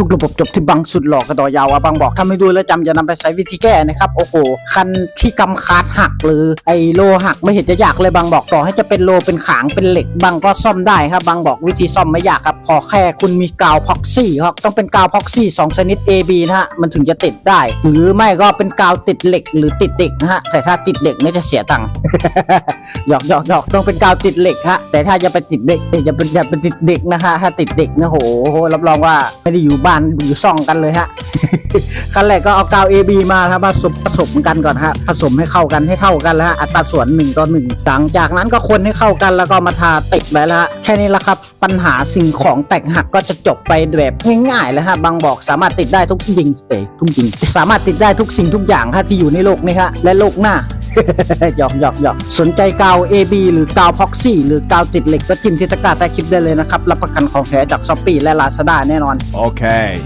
ทุกระบบจบที่บังสุดหลอกกระดอยาวอะบังบอกถ้าไม่ดูแล้วจำจะนำไปใช้วิธีแก้นะครับโอ้โหคันที่กำคาดหักหรือไอโลหักไม่เห็นจะยากเลยบังบอกต่อให้จะเป็นโลเป็นขางเป็นเหล็กบังก็ซ่อมได้ครับบังบอกวิธีซ่อมไม่ยากครับขอแค่คุณมีกาวพ็อกซี่ครับต้องเป็นกาวพ็อกซี่สองชนิด A B นะฮะมันถึงจะติดได้ หรือไม่ก็เป็นกาวติดเหล็กหรือติดเด็กนะฮะแต่ถ้าติดเด็กเนี่จะเสียตังค์หยอกหยอกหยอกต้องเป็นกาวติดเหล็กฮะแต่ถ้าจะไปติดเด็กอย่าเป็นอย่าเป็นติดเด็กนะฮะถ้าติดเด็กนะโหรับรองว่าไม่ได้อยู่บ้านอยู่ซ่องกันเลยฮะขั้นแรกก็เอากาว AB มาครับมาผสมผสมกันก่อนฮะผสมให้เข้ากันให้เท่ากันแล้วฮะอัตราส่วน1ต่อ1หลังจากนั้นก็คนให้เข้ากันแล้วก็มาทาติดไว้แล้วฮะแค่นี้ละครับปัญหาสิ่งของแตกหักก็จะจบไปแบบง่ายๆเลยฮะบางบอกสามารถติดได้ทุกสิ่งเอ้ยทุกสิ่งสามารถติดได้ทุกสิ่งทุกอย่างฮะที่อยู่ในโลกนี้ฮะและโลกหน้า หยอกหยอกหยอกสนใจกาว AB หรือกาวพ็อกซี่หรือกาวติดเหล็กก็จิ้มที่ตะกร้าใต้คลิปได้เลยนะครับ รับประกันของแท้จากช้อปปี้และลาซาด้าแน่นอน โอเค